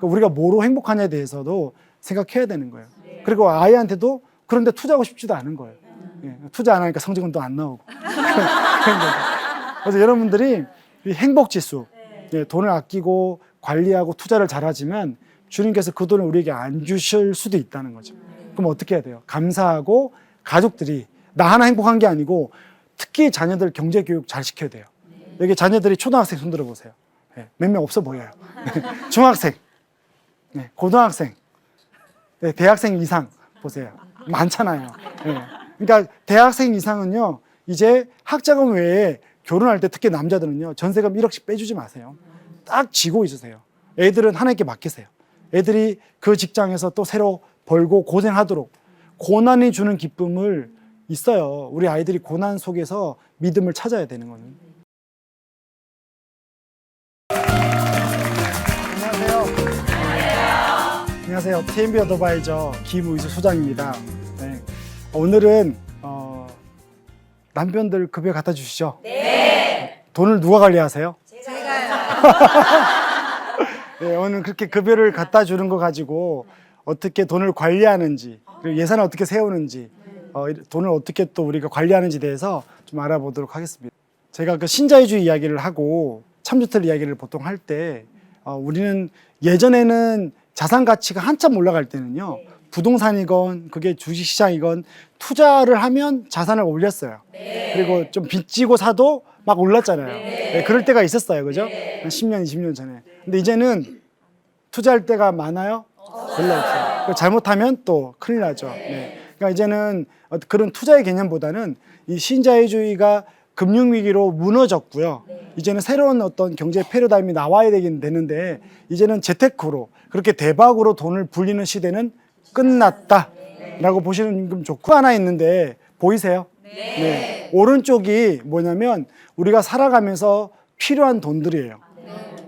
그러니까 우리가 뭐로 행복하냐에 대해서도 생각해야 되는 거예요. 그리고 아이한테도 그런데 투자하고 싶지도 않은 거예요. 예, 투자 안 하니까 성적은 또 안 나오고. 그래서 여러분들이 이 행복 지수, 예, 돈을 아끼고 관리하고 투자를 잘하지만 주님께서 그 돈을 우리에게 안 주실 수도 있다는 거죠. 그럼 어떻게 해야 돼요? 감사하고 가족들이 나 하나 행복한 게 아니고 특히 자녀들 경제 교육 잘 시켜야 돼요. 여기 자녀들이 초등학생 손 들어 보세요. 몇명 없어 보여요. 중학생, 네, 고등학생, 네, 대학생 이상 보세요. 많잖아요. 네. 그러니까 대학생 이상은요, 이제 학자금 외에 결혼할 때 특히 남자들은요, 전세금 1억씩 빼주지 마세요. 딱 쥐고 있으세요. 애들은 하나님께 맡기세요. 애들이 그 직장에서 또 새로 벌고 고생하도록 고난이 주는 기쁨을 있어요. 우리 아이들이 고난 속에서 믿음을 찾아야 되는 거는. 안녕하세요. TMB 어드바이저 김우수 소장입니다. 네. 오늘은 어, 남편들 급여 갖다 주시죠? 네. 돈을 누가 관리하세요? 네, 오늘 그렇게 급여를 갖다 주는 거 가지고 어떻게 돈을 관리하는지 그리고 예산을 어떻게 세우는지 어, 이- 돈을 어떻게 또 우리가 관리하는지 대해서 좀 알아보도록 하겠습니다. 제가 그 신자유주의 이야기를 하고 참주택 이야기를 보통 할때 어, 우리는 예전에는 자산 가치가 한참 올라갈 때는요 부동산이건 그게 주식시장이건 투자를 하면 자산을 올렸어요. 그리고 좀 빚지고 사도 막 올랐잖아요. 네, 그럴 때가 있었어요. 그죠? 한 10년, 20년 전에. 근데 이제는 투자할 때가 많아요? 별로 없어요. 잘못하면 또 큰일 나죠. 네. 그러니까 이제는 어- 그런 투자의 개념보다는 이 신자유주의가 금융위기로 무너졌고요. 이제는 새로운 어떤 경제 패러다임이 나와야 되긴 되는데 이제는 재테크로 그렇게 대박으로 돈을 불리는 시대는 끝났다라고 보시는 좀 좋고 하나 있는데 보이세요? 네. 오른쪽이 뭐냐면 우리가 살아가면서 필요한 돈들이에요.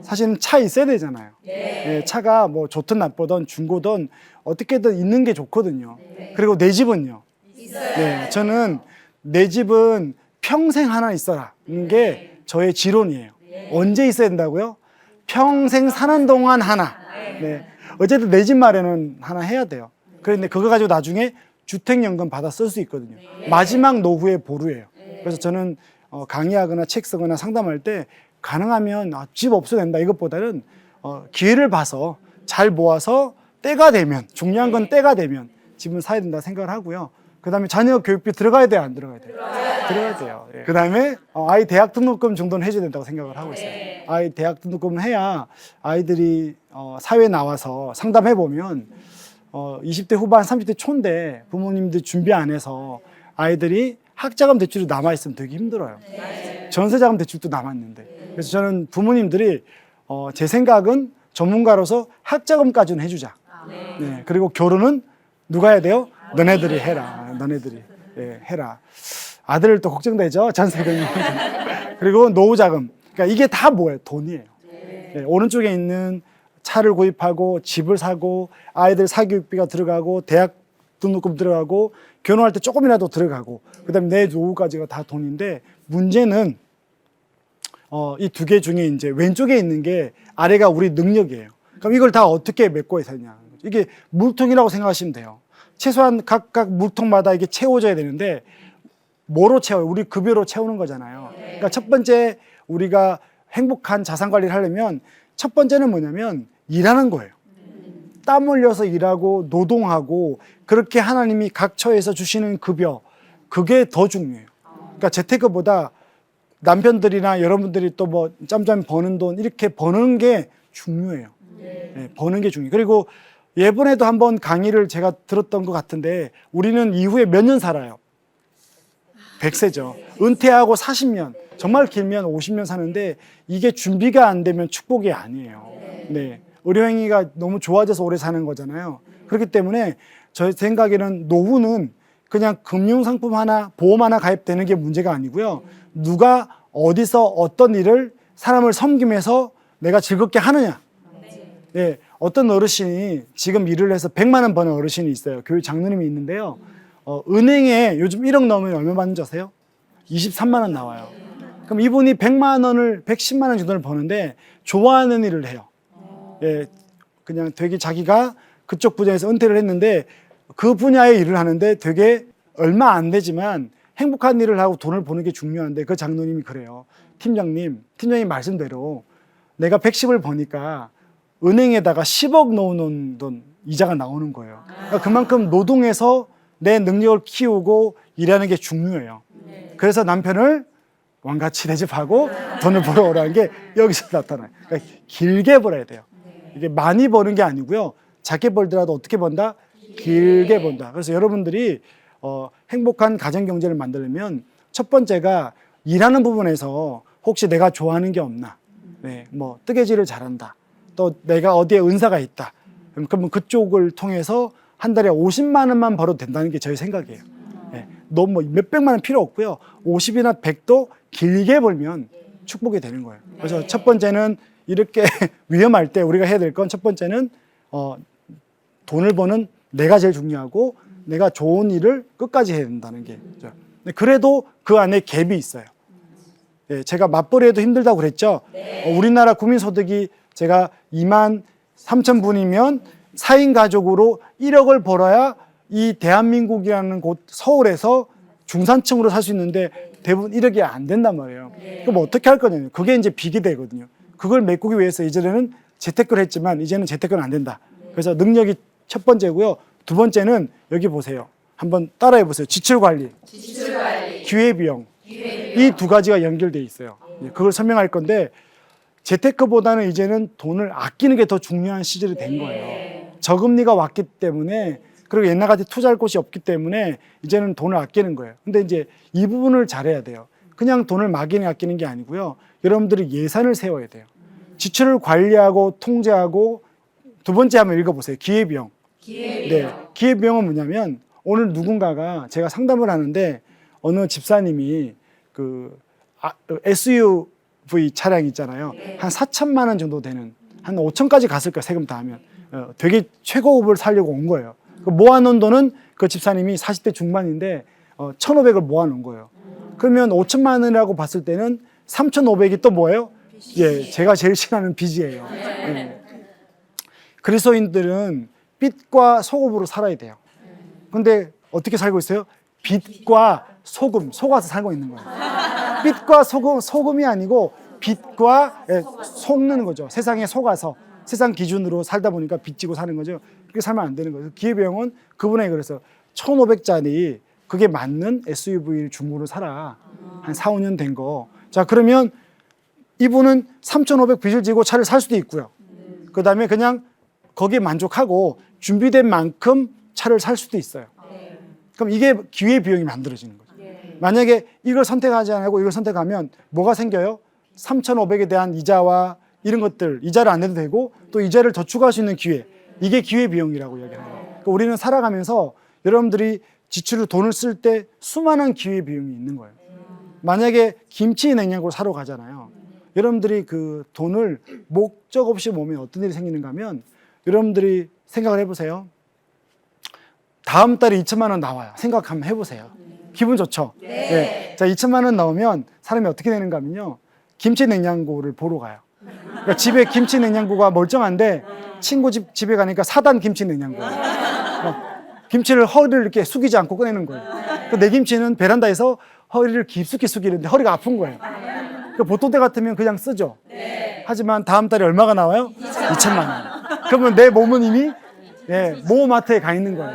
사실은 차 있어야 되잖아요. 네, 차가 뭐 좋든 나쁘든 중고든 어떻게든 있는 게 좋거든요. 그리고 내 집은요. 네, 저는 내 집은 평생 하나 있어라는 게 저의 지론이에요. 언제 있어야 된다고요? 평생 사는 동안 하나. 네. 어쨌든 내 집 마련은 하나 해야 돼요. 그런데 그거 가지고 나중에 주택연금 받아 쓸 수 있거든요. 마지막 노후의 보루예요. 그래서 저는 어, 강의하거나 책 쓰거나 상담할 때 가능하면 아, 집 없어도 된다 이것보다는 어, 기회를 봐서 잘 모아서 때가 되면 중요한 건 때가 되면 집은 사야 된다 생각을 하고요. 그다음에 자녀 교육비 들어가야 돼요, 안 들어가야 돼요? 들어가야 돼요. 예. 그다음에 어, 아이 대학 등록금 정도는 해줘야 된다고 생각을 하고 있어요. 아이 대학 등록금을 해야 아이들이 어, 사회에 나와서 상담해 보면 어, 20대 후반, 30대 초인데 부모님들 준비 안 해서 아이들이 학자금 대출이 남아 있으면 되게 힘들어요. 전세자금 대출도 남았는데. 그래서 저는 부모님들이 어, 제 생각은 전문가로서 학자금까지는 해주자. 네. 그리고 결혼은 누가 해야 돼요? 너네들이 해라. 너네들이 예, 해라. 아들 또 걱정되죠. 전세금. 그리고 노후 자금. 그러니까 이게 다 뭐예요? 돈이에요. 예, 오른쪽에 있는 차를 구입하고 집을 사고 아이들 사교육비가 들어가고 대학 등록금 들어가고 결혼할 때 조금이라도 들어가고 그다음에 내 노후까지가 다 돈인데 문제는 어, 이 두 개 중에 이제 왼쪽에 있는 게 아래가 우리 능력이에요. 그럼 이걸 다 어떻게 메꿔야 되냐. 이게 물통이라고 생각하시면 돼요. 최소한 각각 물통마다 이게 채워져야 되는데 뭐로 채워요? 우리 급여로 채우는 거잖아요. 그러니까 첫 번째 우리가 행복한 자산 관리를 하려면 첫 번째는 뭐냐면 일하는 거예요. 땀 흘려서 일하고 노동하고 그렇게 하나님이 각 처에서 주시는 급여 그게 더 중요해요. 그러니까 재테크보다 남편들이나 여러분들이 또 뭐 짬짬 버는 돈 이렇게 버는 게 중요해요. 네, 버는 게 중요해요. 그리고 예전에도 한번 강의를 제가 들었던 것 같은데 우리는 이후에 몇 년 살아요? 100세죠. 은퇴하고 40년, 정말 길면 50년 사는데 이게 준비가 안 되면 축복이 아니에요. 네. 의료행위가 너무 좋아져서 오래 사는 거잖아요. 그렇기 때문에 저 생각에는 노후는 그냥 금융상품 하나, 보험 하나 가입되는 게 문제가 아니고요. 누가 어디서 어떤 일을 사람을 섬기면서 내가 즐겁게 하느냐. 예, 어떤 어르신이 지금 일을 해서 100만 원 버는 어르신이 있어요. 교회 장로님이 있는데요. 어, 은행에 요즘 1억 넣으면 얼마 받는지 아세요? 23만 원 나와요. 그럼 이분이 100만 원을 110만 원 정도를 버는데 좋아하는 일을 해요. 예, 그냥 되게 자기가 그쪽 분야에서 은퇴를 했는데 그 분야의 일을 하는데 되게 얼마 안 되지만 행복한 일을 하고 돈을 버는 게 중요한데 그 장로님이 그래요. 팀장님, 팀장님 말씀대로 내가 110을 버니까 은행에다가 10억 넣어놓은 돈 이자가 나오는 거예요. 그러니까 그만큼 노동해서 내 능력을 키우고 일하는 게 중요해요. 그래서 남편을 왕같이 대접하고 돈을 벌어오라는 게 여기서 나타나요. 그러니까 길게 벌어야 돼요. 이게 많이 버는 게 아니고요. 작게 벌더라도 어떻게 번다? 길게 번다. 그래서 여러분들이 어, 행복한 가정 경제를 만들려면 첫 번째가 일하는 부분에서 혹시 내가 좋아하는 게 없나? 네, 뭐 뜨개질을 잘한다. 또 내가 어디에 은사가 있다. 그러면 그쪽을 통해서 한 달에 50만 원만 벌어도 된다는 게 저희 생각이에요. 네, 너무 뭐 몇백만 원 필요 없고요. 50이나 100도 길게 벌면 축복이 되는 거예요. 그래서 첫 번째는 이렇게 위험할 때 우리가 해야 될 건 첫 번째는 어, 돈을 버는 내가 제일 중요하고 내가 좋은 일을 끝까지 해야 된다는 게. 그래도 그 안에 갭이 있어요. 예, 제가 맞벌이해도 힘들다고 그랬죠. 어, 우리나라 국민소득이 제가 2만 3천 분이면 4인 가족으로 1억을 벌어야 이 대한민국이라는 곳 서울에서 중산층으로 살 수 있는데 대부분 1억이 안 된단 말이에요. 그럼 어떻게 할 거냐면 그게 이제 비기대거든요. 그걸 메꾸기 위해서 이전에는 재테크를 했지만 이제는 재테크는 안 된다. 그래서 능력이 첫 번째고요. 두 번째는 여기 보세요. 한번 따라해 보세요. 지출 관리, 기회 비용. 이두 가지가 연결돼 있어요. 예, 그걸 설명할 건데 재테크보다는 이제는 돈을 아끼는 게 더 중요한 시절이 된 거예요. 저금리가 왔기 때문에 그리고 옛날 같이 투자할 곳이 없기 때문에 이제는 돈을 아끼는 거예요. 근데 이제 이 부분을 잘해야 돼요. 그냥 돈을 막연히 아끼는 게 아니고요. 여러분들이 예산을 세워야 돼요. 지출을 관리하고 통제하고 두 번째 한번 읽어보세요. 기회비용. 네, 기회비용은 뭐냐면 오늘 누군가가 제가 상담을 하는데 어느 집사님이 그 아, SUV 차량 있잖아요. 한 4천만 원 정도 되는 한 5천까지 갔을 거예요. 세금 다 하면. 어, 되게 최고급을 살려고 온 거예요. 그 모아놓은 돈은 그 집사님이 40대 중반인데 어, 1,500을 모아놓은 거예요. 그러면 5천만 원이라고 봤을 때는 3,500이 또 뭐예요? 예, 제가 제일 싫어하는 빚이에요. 예. 그리스도인들은 빛과 소금으로 살아야 돼요. 근데 어떻게 살고 있어요? 빛과 소금, 속아서 살고 있는 거예요. 빛과 소금, 소금이 아니고 빛과 예, 속는 거죠. 세상에 속아서 세상 기준으로 살다 보니까 빚지고 사는 거죠. 그렇게 살면 안 되는 거죠. 기회비용은 그분에게 그래서 1,500짜리 그게 맞는 SUV 중고로 사라. 한 4, 5년 된 거. 자, 그러면 이분은 3,500 빚을 지고 차를 살 수도 있고요. 그 다음에 그냥 거기에 만족하고 준비된 만큼 차를 살 수도 있어요. 그럼 이게 기회 비용이 만들어지는 거죠. 만약에 이걸 선택하지 않고 이걸 선택하면 뭐가 생겨요? 3,500에 대한 이자와 이런 것들, 이자를 안 내도 되고 또 이자를 더 추가할 수 있는 기회. 이게 기회 비용이라고 이야기하는 거예요. 그러니까 우리는 살아가면서 여러분들이 지출을 돈을 쓸 때 수많은 기회 비용이 있는 거예요. 만약에 김치 냉장고 사러 가잖아요. 여러분들이 그 돈을 목적 없이 모으면 어떤 일이 생기는가 하면 여러분들이 생각을 해보세요. 다음 달에 2천만 원 나와요. 생각 한번 해보세요. 기분 좋죠? 네. 자, 2천만 원 나오면 사람이 어떻게 되는가 하면요. 김치 냉장고를 보러 가요. 그러니까 집에 김치 냉장고가 멀쩡한데 친구 집, 집에 가니까 사단 김치 냉장고예요. 어, 김치를 허리를 이렇게 숙이지 않고 꺼내는 거예요. 그내 김치는 베란다에서 허리를 깊숙이 숙이는데 허리가 아픈 거예요. 그 보통 때 같으면 그냥 쓰죠. 하지만 다음 달에 얼마가 나와요? 2천만 원. 그러면 내 몸은 이미 예, 모마트에 가 있는 거예요.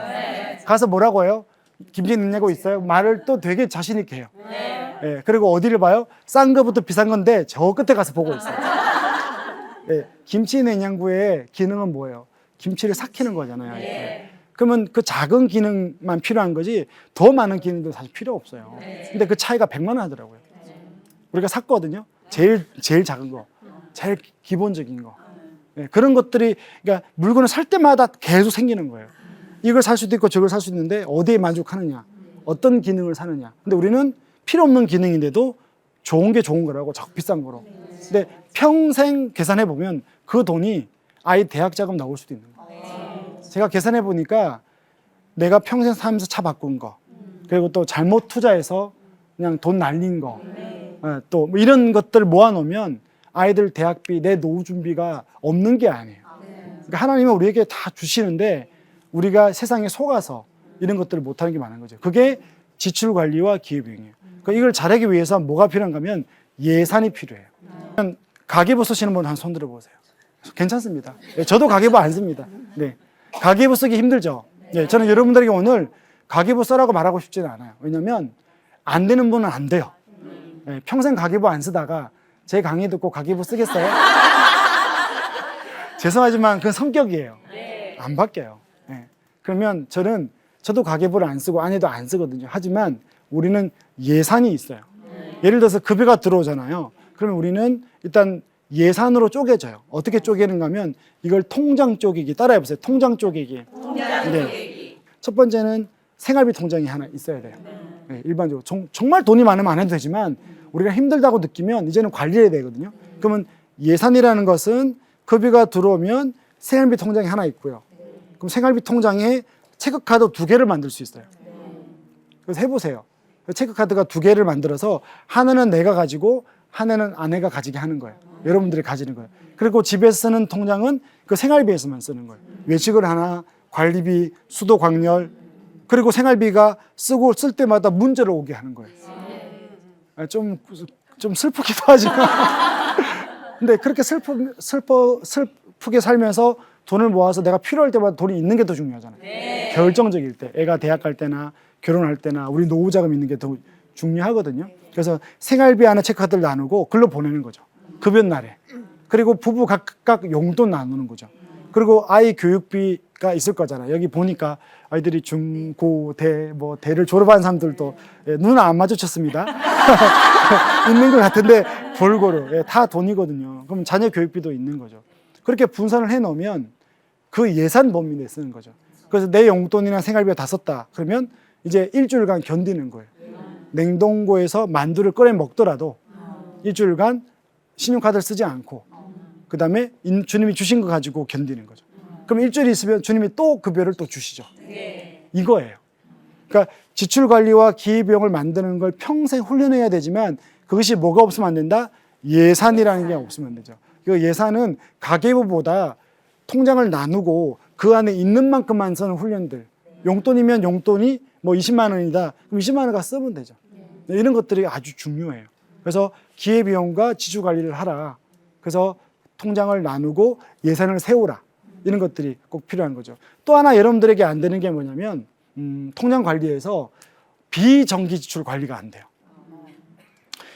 가서 뭐라고 해요? 김치 냉장고 있어요? 말을 또 되게 자신 있게 해요. 예, 그리고 어디를 봐요? 싼 거부터 비싼 건데 저 끝에 가서 보고 있어요. 예, 김치 냉장고의 기능은 뭐예요? 김치를 삭히는 거잖아요. 이렇게. 그러면 그 작은 기능만 필요한 거지 더 많은 기능도 사실 필요 없어요. 근데 그 차이가 100만 원 하더라고요. 우리가 샀거든요. 제일 제일 작은 거, 제일 기본적인 거. 예, 그런 것들이 그러니까 물건을 살 때마다 계속 생기는 거예요. 이걸 살 수도 있고 저걸 살수 있는데 어디에 만족하느냐, 어떤 기능을 사느냐. 근데 우리는 필요 없는 기능인데도 좋은 게 좋은 거라고 적 비싼 거로. 근데 평생 계산해 보면 그 돈이 아이 대학 자금 나올 수도 있는 거예요. 제가 계산해 보니까 내가 평생 살면서 차 바꾼 거, 그리고 또 잘못 투자해서 그냥 돈 날린 거, 예, 또뭐 이런 것들 모아놓으면 아이들 대학비, 내 노후 준비가 없는 게 아니에요. 그러니까 하나님은 우리에게 다 주시는데 우리가 세상에 속아서 이런 것들을 못하는 게 많은 거죠. 그게 지출 관리와 기회비용이에요. 그러니까 이걸 잘하기 위해서 뭐가 필요한가 하면 예산이 필요해요. 가계부 쓰시는 분 한 손 들어 보세요. 괜찮습니다. 네, 저도 가계부 안 씁니다. 네. 가계부 쓰기 힘들죠. 네, 저는 여러분들에게 오늘 가계부 써라고 말하고 싶지는 않아요. 왜냐면 안 되는 분은 안 돼요. 네, 평생 가계부 안 쓰다가 제 강의 듣고 가계부 쓰겠어요? 죄송하지만 그건 성격이에요. 안 바뀌어요. 네. 그러면 저는 저도 가계부를 안 쓰고 아내도 안 쓰거든요. 하지만 우리는 예산이 있어요. 예를 들어서 급여가 들어오잖아요. 그러면 우리는 일단 예산으로 쪼개져요. 어떻게 쪼개는가 하면 이걸 통장 쪼개기 따라해 보세요. 통장 쪼개기. 네. 첫 번째는 생활비 통장이 하나 있어야 돼요. 네, 일반적으로 정, 정말 돈이 많으면 안 해도 되지만 우리가 힘들다고 느끼면 이제는 관리해야 되거든요. 그러면 예산이라는 것은 급여가 들어오면 생활비 통장이 하나 있고요. 그럼 생활비 통장에 체크카드 두 개를 만들 수 있어요. 그래서 해보세요. 체크카드가 두 개를 만들어서 하나는 내가 가지고 하나는 아내가 가지게 하는 거예요. 여러분들이 가지는 거예요. 그리고 집에서 쓰는 통장은 그 생활비에서만 쓰는 거예요. 외식을 하나, 관리비, 수도 광열, 그리고 생활비가 쓰고 쓸 때마다 문제를 오게 하는 거예요. 아, 좀, 좀 슬프기도 하지만. 근데 그렇게 슬프, 슬퍼, 슬프게 살면서 돈을 모아서 내가 필요할 때마다 돈이 있는 게 더 중요하잖아요. 결정적일 때, 애가 대학 갈 때나 결혼할 때나 우리 노후 자금 있는 게 더 중요하거든요. 그래서 생활비 하나 체크카드를 나누고 글로 보내는 거죠. 급여 날에. 그리고 부부 각각 용돈 나누는 거죠. 그리고 아이 교육비가 있을 거잖아요. 여기 보니까 아이들이 중, 고, 대, 뭐, 대를 졸업한 사람들도 예, 눈안 마주쳤습니다. 있는 것 같은데 골고루 예, 다 돈이거든요. 그럼 자녀 교육비도 있는 거죠. 그렇게 분산을 해 놓으면 그 예산 범위 내에 쓰는 거죠. 그래서 내 용돈이나 생활비가 다 썼다. 그러면 이제 일주일간 견디는 거예요. 냉동고에서 만두를 꺼내 먹더라도 일주일간 신용카드를 쓰지 않고 그 다음에 주님이 주신 거 가지고 견디는 거죠. 그럼 일주일 있으면 주님이 또 급여를 또 주시죠. 이거예요. 그러니까 지출 관리와 기회비용을 만드는 걸 평생 훈련해야 되지만 그것이 뭐가 없으면 안 된다? 예산이라는 게 없으면 안 되죠. 그 예산은 가계부보다 통장을 나누고 그 안에 있는 만큼만 쓰는 훈련들. 용돈이면 용돈이 뭐 20만 원이다. 그럼 20만 원가 쓰면 되죠. 이런 것들이 아주 중요해요. 그래서 기회비용과 지출 관리를 하라. 그래서 통장을 나누고 예산을 세우라. 이런 것들이 꼭 필요한 거죠. 또 하나 여러분들에게 안 되는 게 뭐냐면 음, 통장 관리에서 비정기 지출 관리가 안 돼요.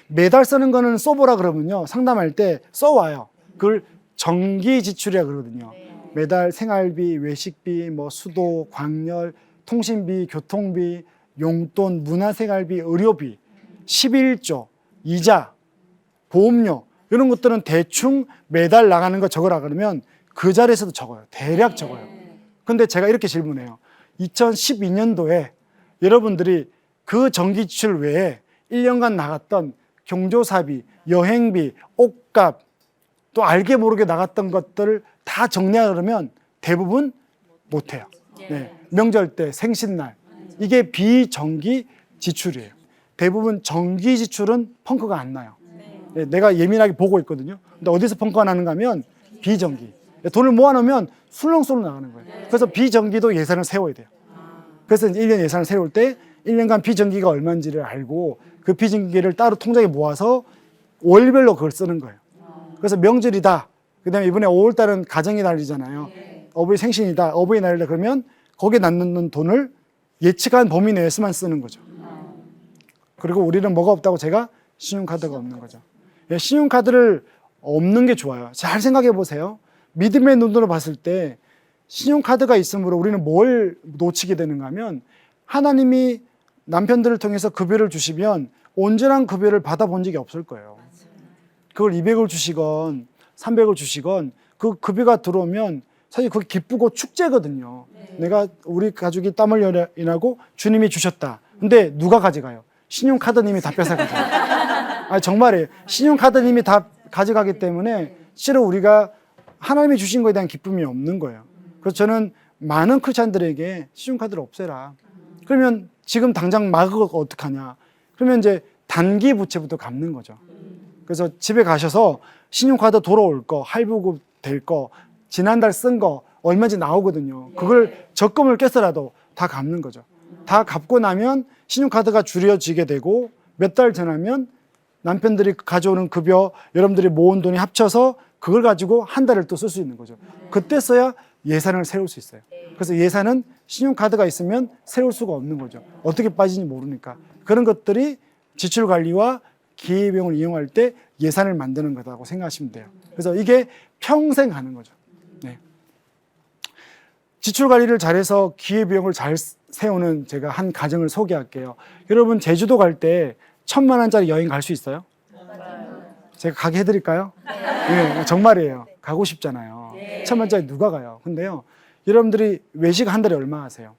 매달 쓰는 거는 써보라 그러면요. 상담할 때 써와요. 그걸 정기 지출이라 그러거든요. 매달 생활비, 외식비, 뭐 수도, 광열, 통신비, 교통비, 용돈, 문화생활비, 의료비, 11조, 이자, 보험료 이런 것들은 대충 매달 나가는 거 적으라 그러면 그 자리에서도 적어요. 대략 적어요. 근데 제가 이렇게 질문해요. 2012년도에 여러분들이 그 정기 지출 외에 1년간 나갔던 경조사비, 여행비, 옷값, 또 알게 모르게 나갔던 것들을 다 정리하려 그러면 대부분 못해요. 네. 명절 때, 생신날. 이게 비정기 지출이에요. 대부분 정기 지출은 펑크가 안 나요. 네, 내가 예민하게 보고 있거든요. 근데 어디서 펑크가 나는가 하면 비정기. 돈을 모아놓으면 술렁술렁 나가는 거예요. 그래서 비정기도 예산을 세워야 돼요. 그래서 이제 1년 예산을 세울 때 1년간 비정기가 얼마인지를 알고 그 비정기를 따로 통장에 모아서 월별로 그걸 쓰는 거예요. 그래서 명절이다. 그 다음에 이번에 5월 달은 가정의 날이잖아요. 어버이 생신이다. 어버이 날이다. 그러면 거기에 남는 돈을 예측한 범위 내에서만 쓰는 거죠. 그리고 우리는 뭐가 없다고 제가 신용카드가 없는 거죠. 예, 신용카드를 없는 게 좋아요. 잘 생각해 보세요. 믿음의 눈으로 봤을 때 신용카드가 있으므로 우리는 뭘 놓치게 되는가 하면 하나님이 남편들을 통해서 급여를 주시면 온전한 급여를 받아본 적이 없을 거예요. 그걸 200을 주시건 300을 주시건 그 급여가 들어오면 사실 그게 기쁘고 축제거든요. 내가 우리 가족이 땀을 일하고 주님이 주셨다. 근데 누가 가져가요? 신용카드님이 다 뺏어가죠. 아 정말이에요. 신용카드님이 다 가져가기 때문에 실은 우리가 하나님이 주신 것에 대한 기쁨이 없는 거예요. 그래서 저는 많은 크리스찬들에게 신용카드를 없애라. 그러면 지금 당장 막으고 어떡하냐. 그러면 이제 단기 부채부터 갚는 거죠. 그래서 집에 가셔서 신용카드 돌아올 거, 할부급 될 거, 지난달 쓴 거 얼마인지 나오거든요. 그걸 적금을 깼어라도 다 갚는 거죠. 다 갚고 나면 신용카드가 줄여지게 되고 몇 달 지나면 남편들이 가져오는 급여 여러분들이 모은 돈이 합쳐서 그걸 가지고 한 달을 또 쓸 수 있는 거죠. 그때 써야 예산을 세울 수 있어요. 그래서 예산은 신용카드가 있으면 세울 수가 없는 거죠. 어떻게 빠지는지 모르니까. 그런 것들이 지출 관리와 기회비용을 이용할 때 예산을 만드는 거다고 생각하시면 돼요. 그래서 이게 평생 하는 거죠. 네. 지출 관리를 잘해서 기회비용을 잘 세우는 제가 한 가정을 소개할게요. 여러분 제주도 갈 때 천만 원짜리 여행 갈 수 있어요? 제가 가게 해드릴까요? 네, 정말이에요. 가고 싶잖아요. 천만 원짜리 누가 가요? 근데요, 여러분들이 외식 한 달에 얼마 하세요?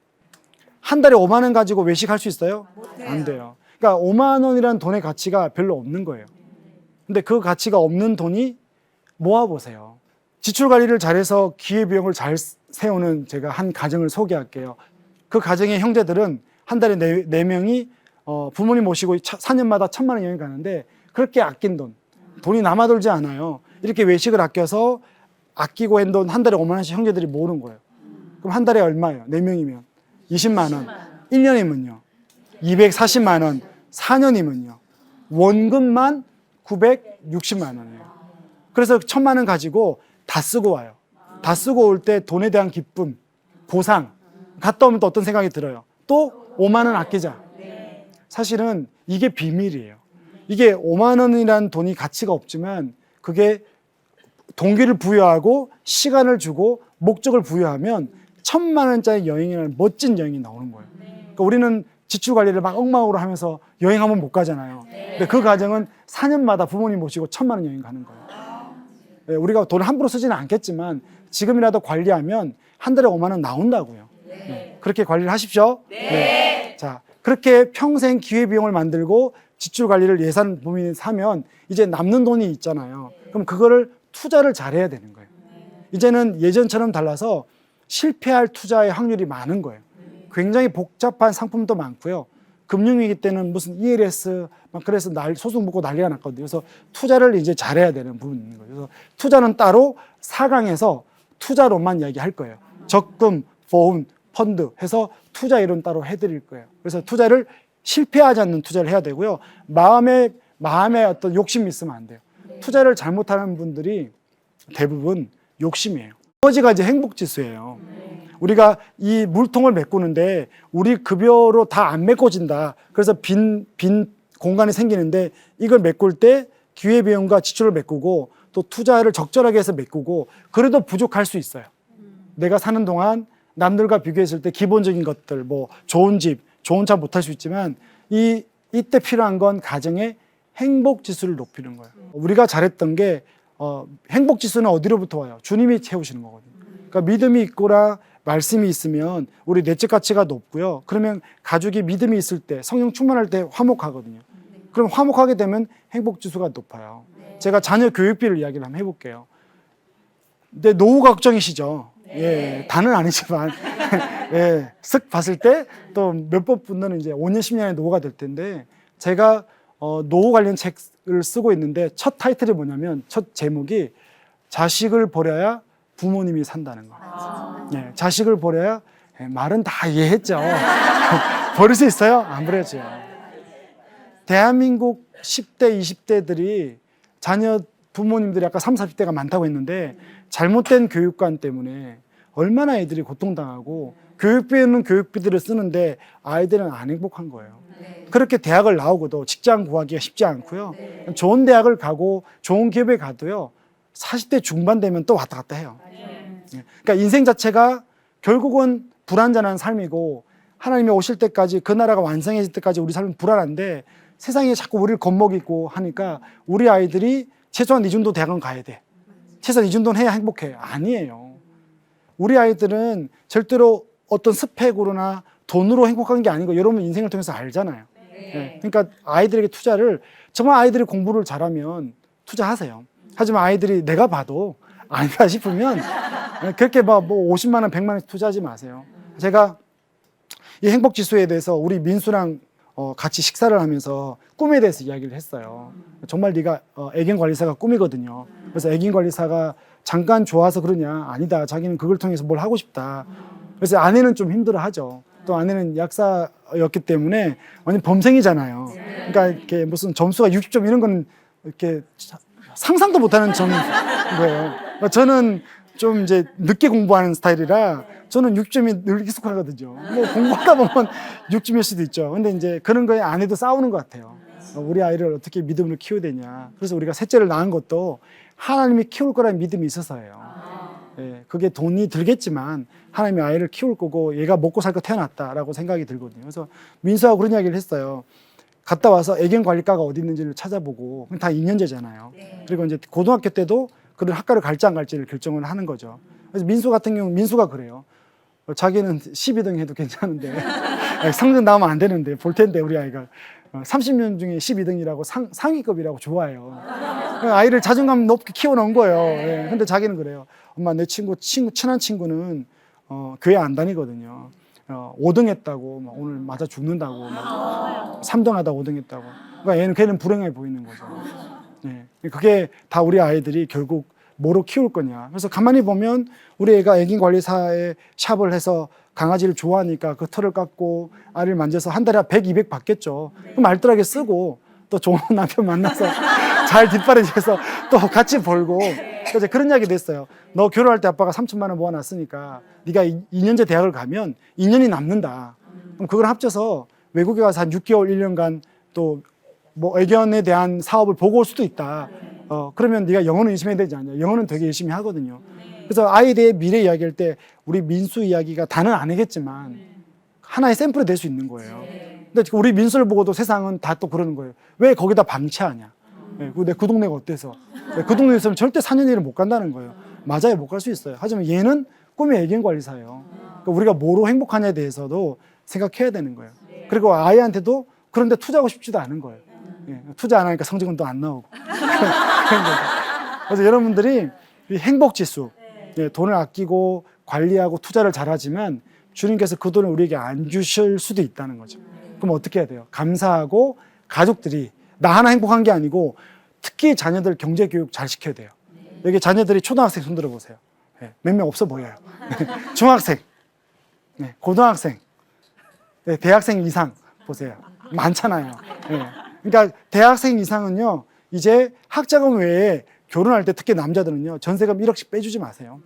한 달에 5만 원 가지고 외식할 수 있어요? 안 돼요. 그러니까 5만 원이라는 돈의 가치가 별로 없는 거예요. 근데 그 가치가 없는 돈이 모아 보세요. 지출 관리를 잘해서 기회비용을 잘 세우는 제가 한 가정을 소개할게요. 그 가정의 형제들은 한 달에 네, 네 명이 어, 부모님 모시고 차- 4년마다 천만 원 여행 가는데 그렇게 아낀 돈, 돈이 남아돌지 않아요. 이렇게 외식을 아껴서 아끼고 한 돈 한 달에 5만 원씩 형제들이 모으는 거예요. 그럼 한 달에 얼마예요? 네 명이면 20만 원. 1년이면요. 240만 원. 4년이면요. 원금만 960만 원이에요. 그래서 천만 원 가지고 다 쓰고 와요. 다 쓰고 올 때 돈에 대한 기쁨, 보상. 갔다 오면 또 어떤 생각이 들어요? 또 5만 원 아끼자. 사실은 이게 비밀이에요. 이게 5만 원이라는 돈이 가치가 없지만 그게 동기를 부여하고 시간을 주고 목적을 부여하면 천만 원짜리 여행이라는 멋진 여행이 나오는 거예요. 그러니까 우리는 지출 관리를 막 엉망으로 하면서 여행 한번 못 가잖아요. 근데 그 가정은 4년마다 부모님 모시고 천만 원 여행 가는 거예요. 예, 우리가 돈을 함부로 쓰지는 않겠지만 지금이라도 관리하면 한 달에 5만 원 나온다고요. 네, 그렇게 관리를 하십시오. 네. 자, 그렇게 평생 기회비용을 만들고 지출 관리를 예산 범위 사면 이제 남는 돈이 있잖아요. 그럼 그거를 투자를 잘해야 되는 거예요. 이제는 예전처럼 달라서 실패할 투자의 확률이 많은 거예요. 굉장히 복잡한 상품도 많고요. 금융위기 때는 무슨 ELS 막 그래서 날 소송 붙고 난리가 났거든요. 그래서 투자를 이제 잘해야 되는 있는 거예요. 그래서 투자는 따로 4강에서 투자론만 이야기할 거예요. 적금, 보험, 펀드 해서 투자 이론 따로 해드릴 거예요. 그래서 투자를 실패하지 않는 투자를 해야 되고요. 마음에 마음에 어떤 욕심이 있으면 안 돼요. 투자를 잘못하는 분들이 대부분 욕심이에요. 나머지가 이제 행복 지수예요. 우리가 이 물통을 메꾸는데 우리 급여로 다 안 메꿔진다. 그래서 빈, 빈 공간이 생기는데 이걸 메꿀 때 기회비용과 지출을 메꾸고 또 투자를 적절하게 해서 메꾸고 그래도 부족할 수 있어요. 내가 사는 동안 남들과 비교했을 때 기본적인 것들, 뭐 좋은 집, 좋은 차 못할 수 있지만 이 이때 필요한 건 가정의 행복 지수를 높이는 거예요. 우리가 잘했던 게 어, 행복 지수는 어디로부터 와요? 주님이 채우시는 거거든요. 그러니까 믿음이 있거나 말씀이 있으면 우리 내적 가치가 높고요. 그러면 가족이 믿음이 있을 때 성령 충만할 때 화목하거든요. 그럼 화목하게 되면 행복 지수가 높아요. 제가 자녀 교육비를 이야기를 한번 해볼게요. 근데 노후 걱정이시죠? 예, 다는 아니지만 예, 쓱 봤을 때 또 몇 번 분들은 이제 5년 10년의 노후가 될 텐데 제가 어, 노후 관련 책을 쓰고 있는데 첫 타이틀이 뭐냐면 첫 제목이 자식을 버려야 부모님이 산다는 거. 예, 자식을 버려야 예, 말은 다 이해했죠. 버릴 수 있어요? 안 버려져요. 대한민국 10대, 20대들이 자녀 부모님들이 아까 30, 40대가 많다고 했는데 잘못된 교육관 때문에 얼마나 애들이 고통당하고 교육비는 교육비들을 쓰는데 아이들은 안 행복한 거예요. 그렇게 대학을 나오고도 직장 구하기가 쉽지 않고요. 좋은 대학을 가고 좋은 기업에 가도요. 40대 중반 되면 또 왔다 갔다 해요. 예. 그러니까 인생 자체가 결국은 불안전한 삶이고 하나님이 오실 때까지 그 나라가 완성해질 때까지 우리 삶은 불안한데 세상에 자꾸 우리를 겁먹이고 하니까 우리 아이들이 최소한 이 정도 대학은 가야 돼. 최소한 이 정도는 해야 행복해. 아니에요. 우리 아이들은 절대로 어떤 스펙으로나 돈으로 행복한 게 아니고 여러분 인생을 통해서 알잖아요. 예. 그러니까 아이들에게 투자를 정말 아이들이 공부를 잘하면 투자하세요. 하지만 아이들이 내가 봐도 아니다 싶으면 그렇게 막 뭐 50만 원, 100만 원 투자하지 마세요. 제가 이 행복 지수에 대해서 우리 민수랑 어, 같이 식사를 하면서 꿈에 대해서 이야기를 했어요. 정말 네가 어, 애견 관리사가 꿈이거든요. 그래서 애견 관리사가 잠깐 좋아서 그러냐? 아니다. 자기는 그걸 통해서 뭘 하고 싶다. 그래서 아내는 좀 힘들어하죠. 또 아내는 약사였기 때문에 완전 범생이잖아요. 그러니까 이렇게 무슨 점수가 60점 이런 거는 이렇게 자- 상상도 못하는 거예요. 그러니까 저는 좀 이제 늦게 공부하는 스타일이라 저는 6점이 늘 익숙하거든요. 뭐 공부하다 보면 6점일 수도 있죠. 근데 이제 그런 거에 아내도 싸우는 것 같아요. 어, 우리 아이를 어떻게 믿음으로 키워야 되냐. 그래서 우리가 셋째를 낳은 것도 하나님이 키울 거라는 믿음이 있어서예요. 예, 그게 돈이 들겠지만 하나님이 아이를 키울 거고 얘가 먹고 살 거 태어났다라고 생각이 들거든요. 그래서 민수하고 그런 이야기를 했어요. 갔다 와서 애견 관리과가 어디 있는지를 찾아보고 다 2년제잖아요. 그리고 이제 고등학교 때도 그런 학과를 갈지 안 갈지를 결정을 하는 거죠. 그래서 민수 같은 경우 민수가 그래요. 어, 자기는 12등 해도 괜찮은데 상등 나오면 안 되는데 볼 텐데 우리 아이가 어, 30년 중에 12등이라고 상, 상위급이라고 좋아해요. 아이를 자존감 높게 키워놓은 거예요. 예, 근데 자기는 그래요. 엄마 내 친구, 친구 친한 친구는 어, 교회 안 다니거든요. 어, 5등 했다고 막 오늘 맞아 죽는다고 막 3등 하다 5등 했다고. 그러니까 얘는 걔는 불행해 보이는 거죠. 예. 그게 다 우리 아이들이 결국 뭐로 키울 거냐. 그래서 가만히 보면 우리 애가 애긴 관리사에 샵을 해서 강아지를 좋아하니까 그 털을 깎고 알을 만져서 한 달에 100, 200 받겠죠. 그럼 알뜰하게 쓰고 또 좋은 남편 만나서 잘 뒷바라지해서 또 같이 벌고 그래서 그런 이야기도 했어요. 너 결혼할 때 아빠가 3천만 원 모아놨으니까 네가 2년제 대학을 가면 2년이 남는다. 그럼 그걸 합쳐서 외국에 가서 한 6개월, 1년간 또 뭐 애견에 대한 사업을 보고 올 수도 있다. 어, 그러면 네가 영어는 열심히 해야 되지 않냐. 영어는 되게 열심히 하거든요. 그래서 대해 미래 이야기할 때 우리 민수 이야기가 다는 아니겠지만 하나의 샘플이 될 수 있는 거예요. 근데 우리 민수를 보고도 세상은 다 또 그러는 거예요. 왜 거기다 방치하냐. 예, 그, 내그 동네가 어때서? 예, 그 동네에 있으면 절대 4년 일을 못 간다는 거예요. 맞아요. 못 갈 수 있어요. 하지만 얘는 꿈의 애견 관리사예요. 그러니까 우리가 뭐로 행복하냐에 대해서도 생각해야 되는 거예요. 그리고 아이한테도 그런데 투자하고 싶지도 않은 거예요. 예, 투자 안 하니까 성적은 또 안 나오고. 그래서 여러분들이 이 행복 지수, 예, 돈을 아끼고 관리하고 투자를 잘하지만 주님께서 그 돈을 우리에게 안 주실 수도 있다는 거죠. 그럼 어떻게 해야 돼요? 감사하고 가족들이 나 하나 행복한 게 아니고 특히 자녀들 경제 교육 잘 시켜야 돼요. 여기 자녀들이 초등학생 손 들어 보세요. 몇명 없어 보여요. 중학생, 네, 고등학생, 네, 대학생 이상 보세요. 많잖아요. 예. 그러니까 대학생 이상은요, 이제 학자금 외에 결혼할 때 특히 남자들은요, 전세금 1억씩 빼주지 마세요.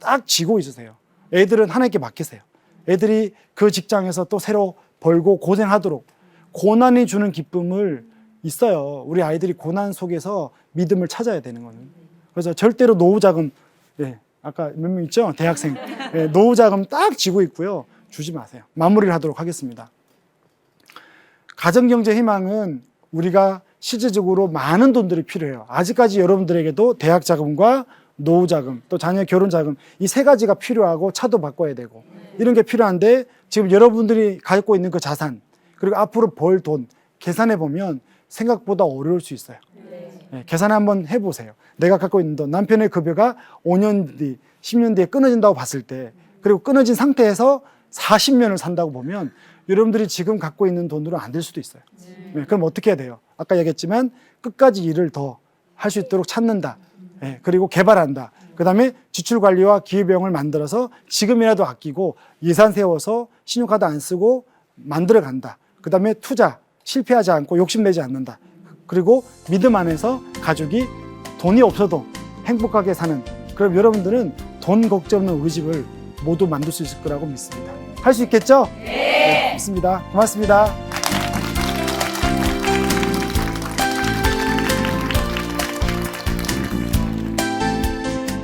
딱 쥐고 있으세요. 애들은 하나님께 맡기세요. 애들이 그 직장에서 또 새로 벌고 고생하도록 고난이 주는 기쁨을 있어요. 우리 아이들이 고난 속에서 믿음을 찾아야 되는 거는. 그래서 절대로 노후 자금, 예, 아까 몇 명 있죠? 대학생. 예, 노후 자금 딱 쥐고 있고요. 주지 마세요. 마무리를 하도록 하겠습니다. 가정경제 희망은 우리가 실질적으로 많은 돈들이 필요해요. 아직까지 여러분들에게도 대학 자금과 노후 자금, 또 자녀 결혼 자금 이 세 가지가 필요하고 차도 바꿔야 되고 이런 게 필요한데 지금 여러분들이 갖고 있는 그 자산 그리고 앞으로 벌 돈 계산해 보면 생각보다 어려울 수 있어요. 예, 계산 한번 해보세요. 내가 갖고 있는 돈, 남편의 급여가 5년 뒤, 10년 뒤에 끊어진다고 봤을 때, 그리고 끊어진 상태에서 40년을 산다고 보면 여러분들이 지금 갖고 있는 돈으로 안 될 수도 있어요. 예, 그럼 어떻게 해야 돼요? 아까 얘기했지만 끝까지 일을 더 할 수 있도록 찾는다. 예, 그리고 개발한다. 그 다음에 지출 관리와 기회비용을 만들어서 지금이라도 아끼고 예산 세워서 신용카드 안 쓰고 만들어 간다. 그 다음에 투자, 실패하지 않고 욕심내지 않는다. 그리고 믿음 안에서 가족이 돈이 없어도 행복하게 사는 그럼 여러분들은 돈 걱정 없는 우리 집을 모두 만들 수 있을 거라고 믿습니다. 할 수 있겠죠? 네. 믿습니다. 고맙습니다.